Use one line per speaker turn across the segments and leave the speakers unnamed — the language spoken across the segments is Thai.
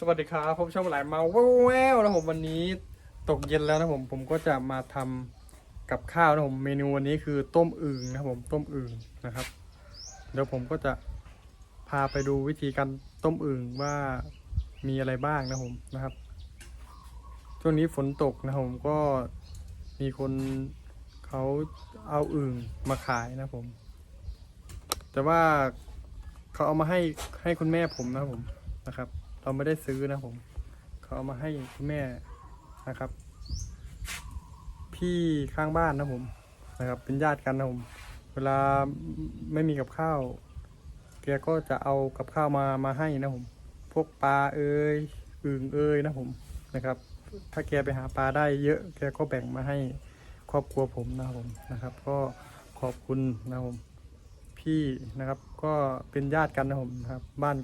สวัสดีครับผมช่องหลายมาแววๆนะผมวันนี้ตกเย็นแล้วนะผมผมก็จะมาทำกับข้าวนะผมเมนูวันนี้คือต้มอึ่งนะครับผมต้มอึ่งนะครับ เดี๋ยวผมก็จะพาไปดูวิธีการต้มอึ่งว่ามีอะไรบ้างนะผมนะครับช่วงนี้ฝนตกนะผมก็มีคนเขาเอาอึ่งมาขายนะผม แต่ว่าเขาเอามาให้ให้คุณแม่ผมนะผมนะครับ เราไม่ได้ซื้อนะผม เขาเอามาให้คุณแม่นะครับ พี่ข้างบ้านนะผมนะครับ เป็นญาติกันนะผม เวลาไม่มีกับข้าวแกก็จะเอากับข้าวมามาให้นะผม พวกปลาเอ้ยอึ่งเอ้ยนะผมนะครับ ถ้าแกไปหาปลาได้เยอะแกก็แบ่งมาให้ครอบครัวผมนะผมนะครับ ก็ขอบคุณนะผมพี่นะครับ ก็เป็นญาติกันนะผมนะครับ บ้าน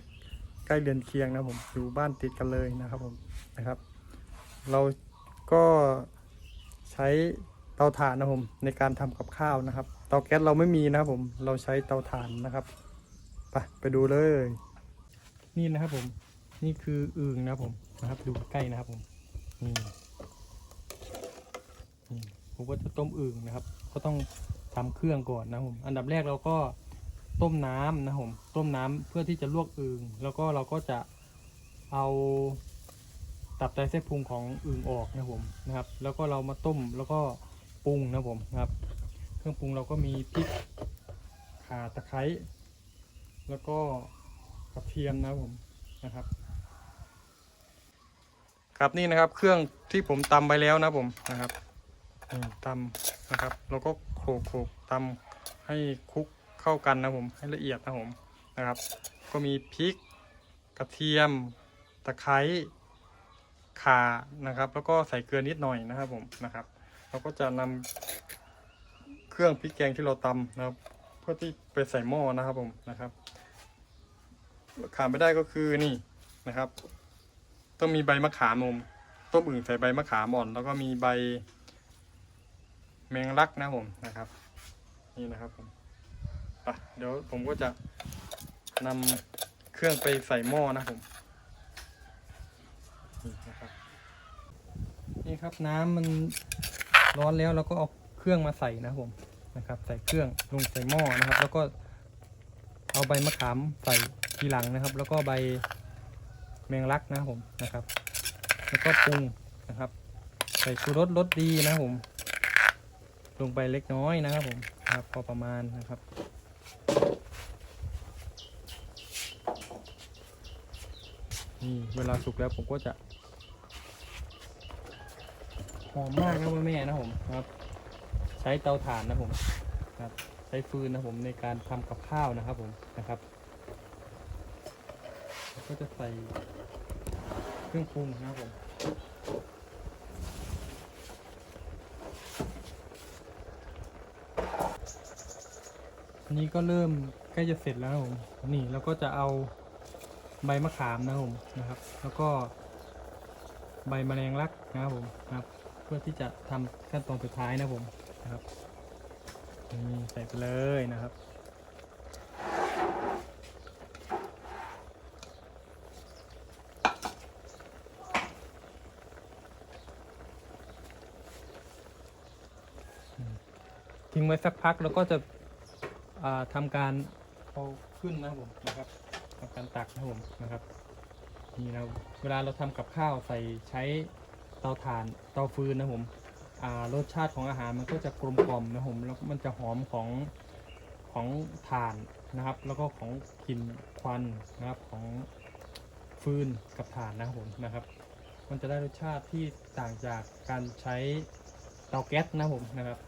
ใกล้เรือนเคียงนะผมอยู่บ้านติดกันเลยนะครับผมนะครับ เราก็ใช้เตาถ่านนะผมในการทำกับข้าวนะครับ เตาแก๊สเราไม่มีนะครับผมเราใช้เตาถ่านนะครับไปไปดูเลย นี่นะครับผมนี่คืออึ่งนะครับผมนะครับ ดูใกล้นะครับผมนี่ผมก็จะต้มอึ่งนะครับ ก็ต้องทำเครื่องก่อนนะครับผมอันดับแรกเราก็ ต้มน้ำนะครับผมต้มน้ำเพื่อที่จะลวกอึ่งแล้วก็เราก็จะเอาตับไตไส้นพุงของอึ่งออกนะครับผมนะครับ แล้วก็เรามาต้มแล้วก็ปรุงนะครับผมนะครับ เครื่องปรุงเราก็มีพริกข่าตะไคร้แล้วก็กระเทียมนะครับผมนะครับ ครับนี่นะครับเครื่องที่ผมตำไปแล้วนะครับผมนะครับนี่ตำนะครับ แล้วก็โขลกโขลกตำให้คลุก เข้ากันนะผมให้ละเอียดนะผมนะครับ ก็มีพริกกระเทียมตะไคร้ข่านะครับ แล้วก็ใส่เกลือนิดหน่อยนะครับผมนะครับ เราก็จะนำเครื่องพริกแกงที่เราตำนะครับ เพื่อที่ไปใส่หม้อนะครับผมนะครับขาดไม่ได้ก็คือนี่นะครับ ต้องมีใบมะขามผมต้มอึ่งใส่ใบมะขามอ่อน แล้วก็มีใบแมงลักนะผมนะครับ นี่นะครับผม ไปเดี๋ยวผมก็จะนำเครื่องไปใส่หม้อนะครับผมนี่นะครับนี่ครับน้ำมันร้อนแล้วเราก็เอาเครื่องมาใส่นะครับผมนะครับ ใส่เครื่องลงใส่หม้อนะครับ แล้วก็เอาใบมะขามใส่ทีหลังนะครับ แล้วก็ใบแมงลักนะครับผมนะครับ แล้วก็ปรุงนะครับ ใส่ชูรสรสดีนะครับผม ลงไปเล็กน้อยนะครับผมนะครับพอประมาณนะครับ นี่เวลาสุกแล้วผมก็จะหอมมากนะแม่นะผมครับ ใช้เตาถ่านนะผมครับ ใช้ฟืนนะผมในการทำกับข้าวนะครับผมนะครับ ก็จะใส่เครื่องปรุงนะครับผมอันนี้ก็เริ่มใกล้จะเสร็จแล้วนะผมนี่เราก็จะเอา ใบมะขามนะครับผมนะครับ แล้วก็ใบมะแมลงลักนะครับผมนะครับ เพื่อที่จะทำขั้นตอนสุดท้ายนะครับผมนะครับนี่ใส่ไปเลยนะครับทิ้งไว้สักพักแล้วก็จะอ่าทำการเอาขึ้นนะผมนะครับ ทำการตักนะครับผมนะครับนี่นะเวลาเราทำกับข้าวใส่ใช้เตาถ่านเตาฟืนนะผมรสชาติของอาหารมันก็จะกลมกล่อมนะผมแล้วมันจะหอมของของถ่านนะครับ แล้วก็ของกลิ่นควันนะครับของฟืนกับถ่านนะครับผมนะครับ มันจะได้รสชาติที่ต่างจากการใช้เตาแก๊สนะผมนะครับ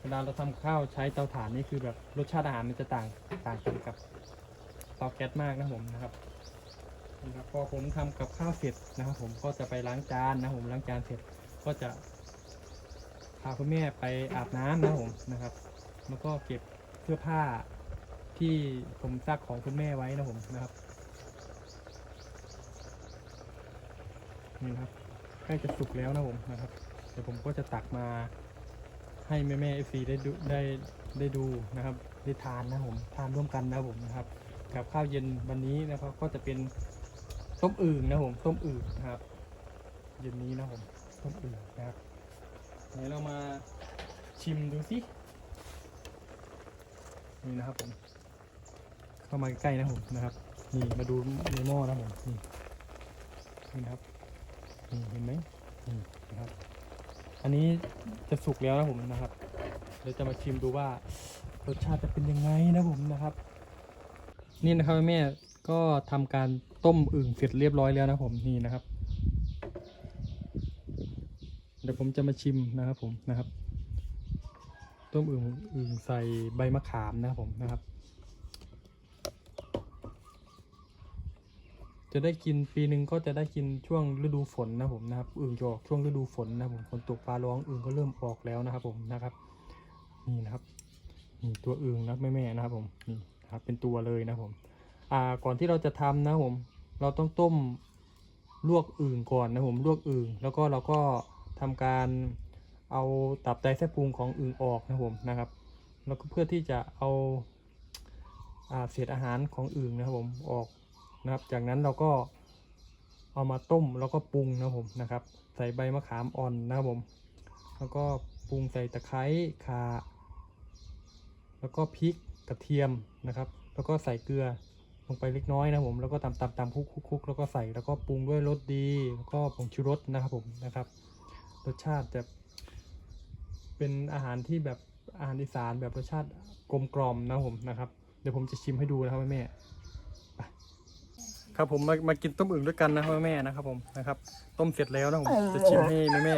เวลาเราทำข้าวใช้เตาถ่านนี่คือแบบรสชาติอาหารมันจะต่างต่างกันกับ เตาแก๊สมากนะผมนะครับนะครับพอผมทำกับข้าวเสร็จนะครับผมก็จะไปล้างจานนะผมล้างจานเสร็จก็จะพาคุณแม่ไปอาบน้ำนะผมนะครับ แล้วก็เก็บเสื้อผ้าที่ผมซักของคุณแม่ไว้นะผมนะครับนี่ครับใกล้จะสุกแล้วนะผมนะครับเดี๋ยวผมก็จะตักมาให้แม่แม่เอฟซีได้ดูได้ได้ดูนะครับได้ทานนะผมทานร่วมกันนะผมนะครับ กับข้าวเย็นวันนี้นะครับ ก็จะเป็นต้มอึ่งนะครับผมต้มอึ่งนะครับ เย็นนี้นะครับผมต้มอึ่งนะครับเดี๋ยวเรามาชิมดูสินี่นะครับผมเข้ามาใกล้ๆนะครับผมนะครับ นี่มาดูในหม้อนะครับผมนี่นี่นะครับนี่เห็นไหมนี่นะครับ อันนี้จะสุกแล้วนะผมนะครับเดี๋ยวจะมาชิมดูว่ารสชาติจะเป็นยังไงนะผมนะครับ นี่นะครับแม่ก็ทำการต้มอึ่งเสร็จเรียบร้อยแล้วนะผมนี่นะครับ เดี๋ยวผมจะมาชิมนะครับผมนะครับ ต้มอึ่งอึ่งใส่ใบมะขามนะครับผมนะครับ จะได้กินปีหนึ่งก็จะได้กินช่วงฤดูฝนนะผมนะครับอึ่งจะออกช่วงฤดูฝนนะผมฝนตกฟ้าร้องอึ่งก็เริ่มออกแล้วนะครับผมนะครับ นี่นะครับนี่ตัวอึ่งนะแม่แม่ๆนะครับผมนี่ ครับเป็นตัวเลยนะผมอ่าก่อนที่เราจะทำนะผมเราต้องต้มลวกอึ่งก่อนนะผมลวกอึ่งแล้วก็เราก็ทำการเอาตับไตไส้พุงของอึ่งออกนะผมนะครับ แล้วก็เพื่อที่จะเอาอาเศษอาหารของอึ่งนะครับผมออกนะครับ จากนั้นเราก็เอามาต้มแล้วก็ปรุงนะผมนะครับ ใส่ใบมะขามอ่อนนะครับผม แล้วก็ปรุงใส่ตะไคร้ข่าแล้วก็พริก กระเทียมนะครับ แล้วก็ใส่เกลือลงไปเล็กน้อยนะผมแล้วก็ตำตำตำคุกคุกคุกแล้วก็ใส่แล้วก็ปรุงด้วยรสดี แล้วก็ผงชูรสนะครับผมนะครับ รสชาติจะเป็นอาหารที่แบบอาหารอีสานแบบรสชาติกลมกล่อมนะผมนะครับ เดี๋ยวผมจะชิมให้ดูนะครับแม่ครับผมมามากินต้มอึ่งด้วยกันนะครับแม่นะครับผมนะครับ ต้มเสร็จแล้วนะผมจะชิมให้แม่แม่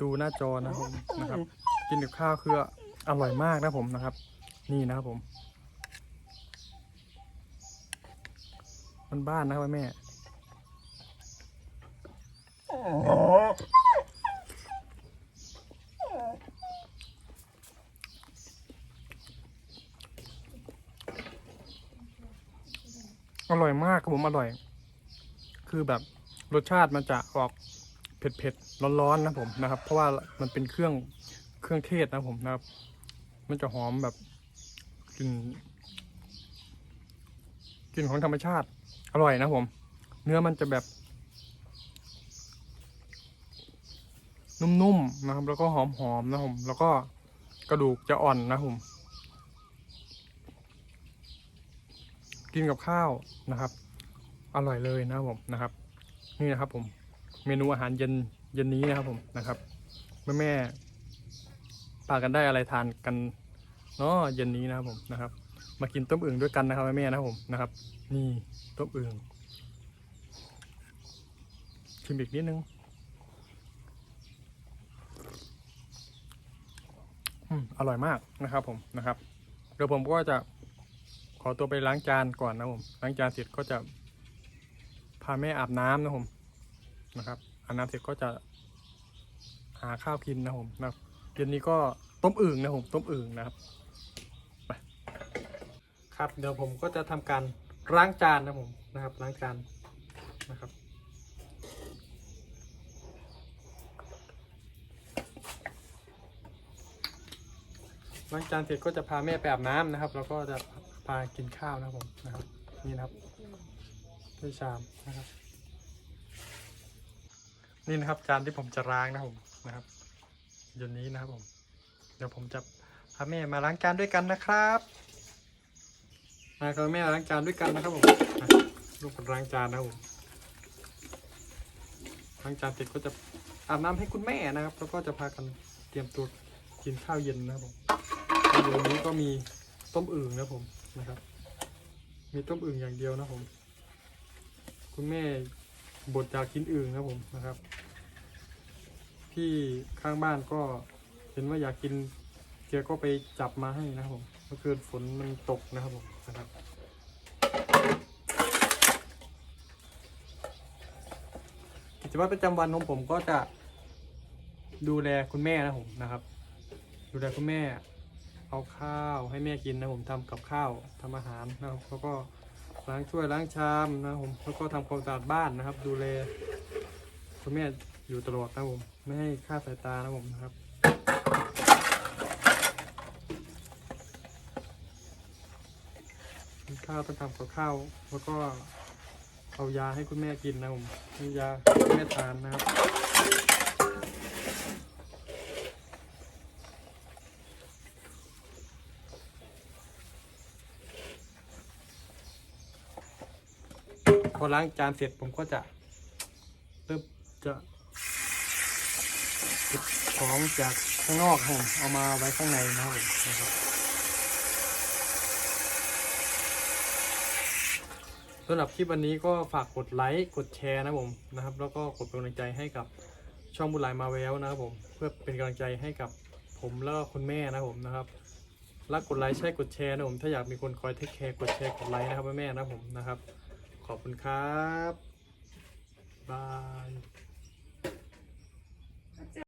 ดูหน้าจอนะครับนะครับ กินกับข้าวคืออร่อยมากนะผมนะครับ นี่นะครับผม มันบ้านนะครับแม่อร่อยมากครับผมอร่อย คือแบบรสชาติมันจะออกเผ็ดๆร้อนๆนะผมนะครับ เพราะว่ามันเป็นเครื่องเครื่องเทศนะผมนะครับ มันจะหอมแบบ กลิ่นกลิ่นของธรรมชาติ อร่อยนะผม เนื้อมันจะแบบ นุ่มๆนะครับ แล้วก็หอมๆนะผม แล้วก็กระดูกจะอ่อนนะผม กินกับข้าวนะครับ อร่อยเลยนะครับผมนะครับ นี่นะครับ ผม เมนูอาหารเย็นเย็นนี้นะครับผมนะครับแม่แม่พากันได้อะไรทานกัน เนาะเย็นนี้นะครับผมนะครับ มากินต้มอึ่งด้วยกันนะครับแม่แม่นะครับผมนะครับ นี่ต้มอึ่งชิมอีกนิดนึงอืมอร่อยมากนะครับผมนะครับเดี๋ยวผมก็จะขอตัวไปล้างจานก่อนนะผมล้างจานเสร็จก็จะพาแม่อาบน้ำนะผมนะครับอาบน้ำเสร็จก็จะหาข้าวกินนะผมนะเย็นนี้ก็ต้มอึ่งนะผมต้มอึ่งนะครับ ครับเดี๋ยวผมก็จะทำการล้างจานนะผมนะครับล้างจานนะครับล้างจานเสร็จก็จะพาแม่ไปอาบน้ำนะครับ แล้วก็จะพากินข้าวนะผมนะครับนี่นะครับด้วยชามนะครับ นี่นะครับจานที่ผมจะล้างนะผมนะครับเดี๋ยวนี้นะครับผม เดี๋ยวผมจะพาแม่มาล้างจานด้วยกันนะครับ มากับแม่ล้างจานด้วยกันนะครับผมลูกล้างจานนะครับผมล้างจานเสร็จก็จะอาบน้ำให้คุณแม่นะครับ แล้วก็จะพากันเตรียมตัวกินข้าวเย็นนะครับผมเดี๋ยวนี้ก็มีต้มอึ่งนะครับผมนะครับ มีต้มอึ่งอย่างเดียวนะครับผม คุณแม่บดจากกินอึ่งครับผมนะครับ พี่ข้างบ้านก็เห็นว่าอยากกินแกก็ไปจับมาให้นะครับผมเมื่อคืนฝนมันตกนะครับผม นะครับกิจวัตรประจำวันของผมก็จะดูแลคุณแม่นะผมนะครับ ดูแลคุณแม่เอาข้าวให้แม่กินนะผมทำกับข้าวทำอาหารนะครับแล้วก็ล้างถ้วยล้างชามนะผมแล้วก็ทำความสะอาดบ้านนะครับ ดูแลคุณแม่อยู่ตลอดนะผมไม่ให้ค่าสายตานะผมนะครับกิน ข้าวต้องทำกับข้าว แล้วก็เอายาให้คุณแม่กินนะผมมียาคุณแม่ทานนะครับ พอล้างจานเสร็จผมก็จะเริ่มจะเก็บของจากข้างนอกผมเอามาไว้ข้างในนะครับผมนะครับ สำหรับคลิปวันนี้ก็ฝากกดไลค์กดแชร์นะผมนะครับ แล้วก็กดเป็นกำลังใจให้กับช่องบุญหลายมาแววนะครับผมเพื่อเป็นกำลังใจให้กับผมแล้วก็คุณแม่นะผมนะครับรักกดไลค์ใช่กดแชร์นะผมถ้าอยากมีคนคอยเทคแคร์กดแชร์กดไลค์นะครับแม่นะผมนะครับ ขอบคุณครับบาย